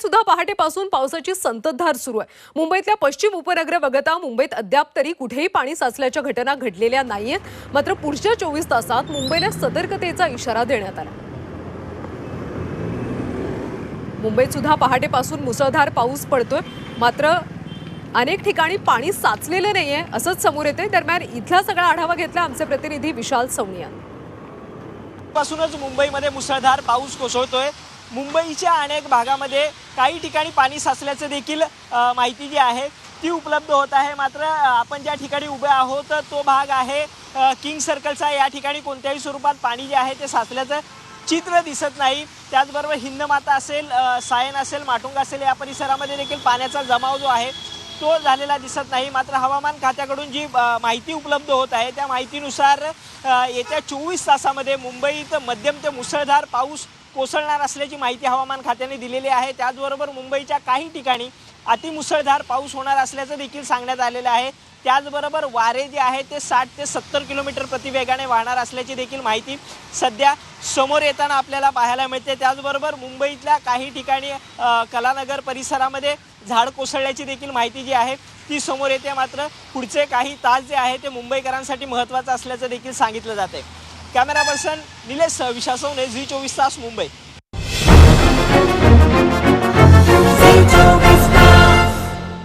मुंबईत सुद्धा पहाटेपासून पावसाची संततधार सुरू आहे. मुंबईतल्या पश्चिम उपनगरे वगळता मुंबईत अद्याप तरी कुठेही पाणी साचल्याच्या घटना घडलेल्या नाहीयेत. मात्र पुढच्या चोवीस तासात मुंबईला सतर्कतेचा इशारा देण्यात आला. मुंबईत सुद्धा पहाटेपासून मुसळधार पाऊस पडतोय. मात्र अनेक ठिकाणी पाणी साचलेलं नाहीये असंच समोर येते दरम्यान इथला सगळा आढावा घेतला आमचे प्रतिनिधी विशाल सवणिया पासूनच मुंबईमध्ये मुसळधार पाऊस कोसळतोय. मुंबईच्या अनेक भागामध्ये काही ठिकाणी पाणी साचल्याचं देखील माहिती जी आहे ती उपलब्ध होत आहे. मात्र आपण ज्या ठिकाणी उभे आहोत तो भाग आहे किंग सर्कलचा. या ठिकाणी कोणत्याही स्वरूपात पाणी जे आहे ते साचल्याचं चित्र दिसत नाही. त्याचबरोबर हिंदमाता असेल सायन असेल माटुंग असेल या परिसरामध्ये देखील पाण्याचा जमाव जो आहे तो झालेला दिसत नाही. मात्र हवामान खात्याकडून जी माहिती उपलब्ध होत आहे त्या माहितीनुसार येत्या चोवीस तासामध्ये मुंबईत मध्यम ते मुसळधार पाऊस कोसळणार असल्याची माहिती हवामान खात्याने दिलेली आहे. त्याचबरोबर मुंबईच्या काही ठिकाणी अतिमुसळधार पाऊस होणार असल्याचं देखील सांगण्यात आलेलं आहे. त्याचबरोबर वारे जे आहे ते साठ ते सत्तर किलोमीटर प्रतिवेगाने वाहणार असल्याची देखील माहिती सध्या समोर येताना आपल्याला पाहायला मिळते. त्याचबरोबर मुंबईतल्या काही ठिकाणी कलानगर परिसरामध्ये झाड कोसळल्याची देखील माहिती जी आहे ती समोर येते. मात्र पुढचे काही तास जे आहे ते मुंबईकरांसाठी महत्त्वाचं असल्याचं देखील सांगितलं जाते कॅमेरा पर्सन निलेश विशासवने झी चोवीस तास मुंबई.